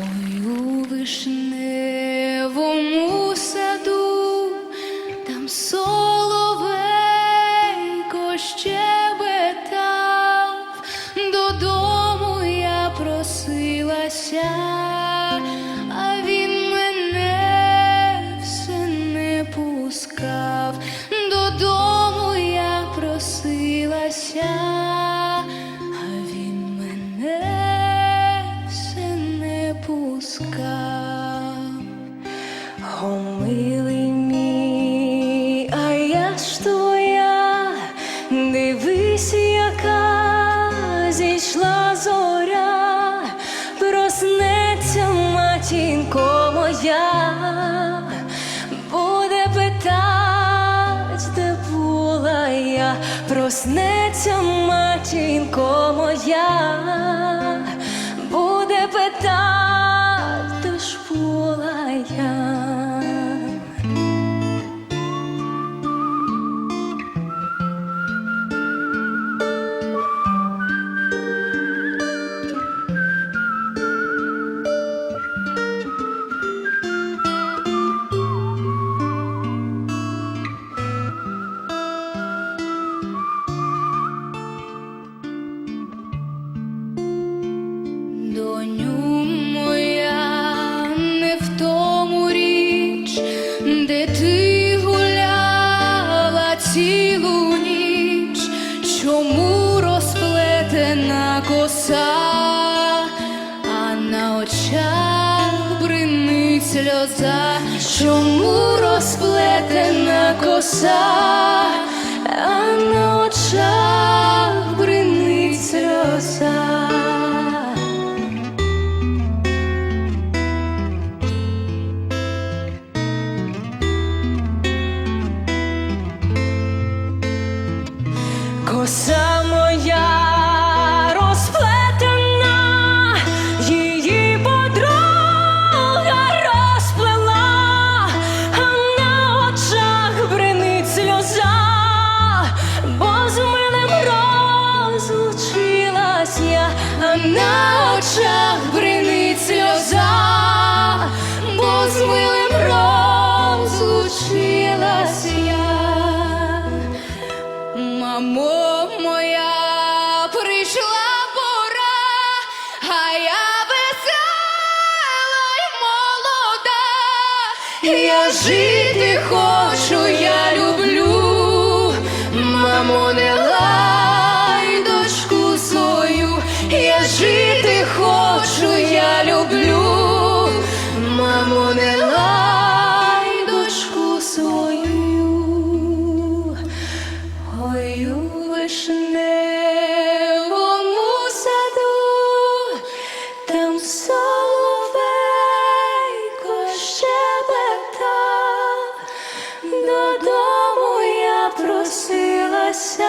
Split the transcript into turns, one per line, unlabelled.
Ой, у вишневому саду, там соловейко щебетав, додому я просилася, а він мене все не пускав, додому я просилася, О, милий а я ж твоя, дивись, яка зійшла зоря, проснеться матінко моя, буде питать, була я, проснеться матінко моя, ти гуляла цілу ніч, чому розплетена коса, а на очах бринить сльоза, чому розплетена коса, а на очах Коса моя Я жити хочу, я люблю. Мамо, не лай дочку свою, я жити хочу, я люблю. Мамо, не лай. просилася.